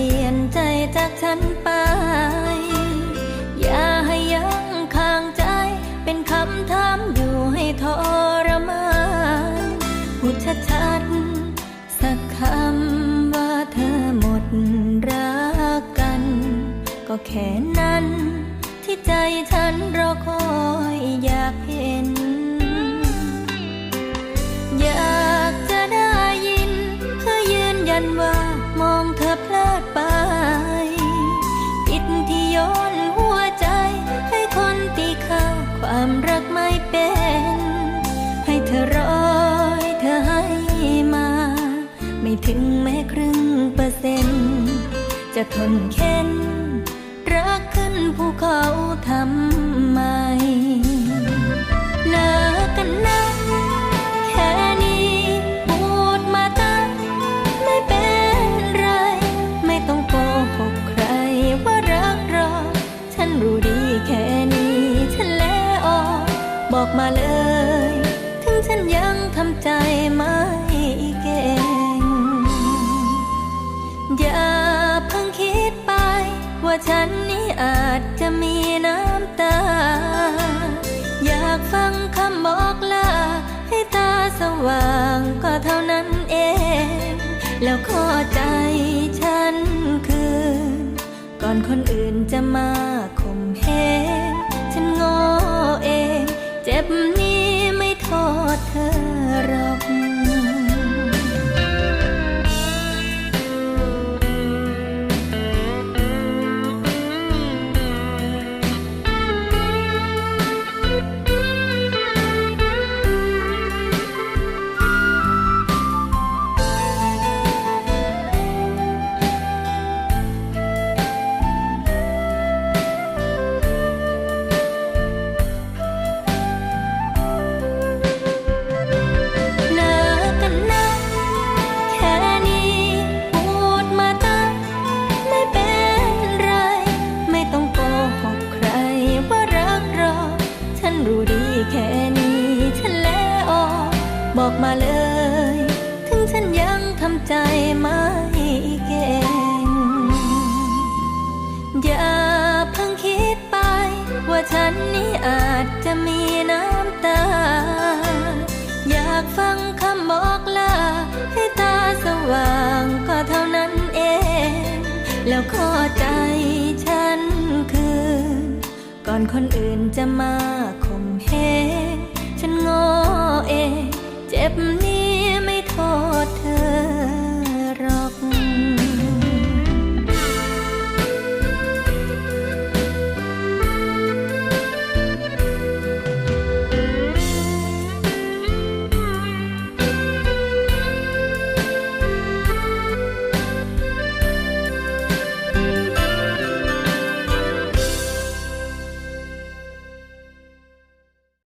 ลี่ยนใจจากฉันไป อย่าให้ยังค้างใจ เป็นคำถามอยู่ให้ทรมานพูดชัดๆสักคำว่าเธอหมดรักกัน ก็แค่นั้น ที่ใจฉันรอคอยอยากเห็น ถึงแม้ครึ่งเปอร์เซ็นต์จะทนเค้นรักขึ้นภูเขาทำไมเลิกกันนะแค่นี้พูดมาตั้งไม่เป็นไร ไม่ต้องโกหกใครว่ารักเราฉันรู้ดีแค่นี้ฉันแล้วออก บอกมาเลย ถึงฉันยังทำใจไม่ ว่างก็เท่านั้นเอง แล้วขอใจฉันคืน ก่อนคนอื่นจะมา อย่าเพิ่งคิดไป ว่าฉันนี้อาจจะมีน้ำตา อยากฟังคำบอกลาให้ตาสว่างก็เท่านั้นเอง แล้วข้อใจฉันคือก่อนคนอื่นจะมาข่มเหงฉันงอ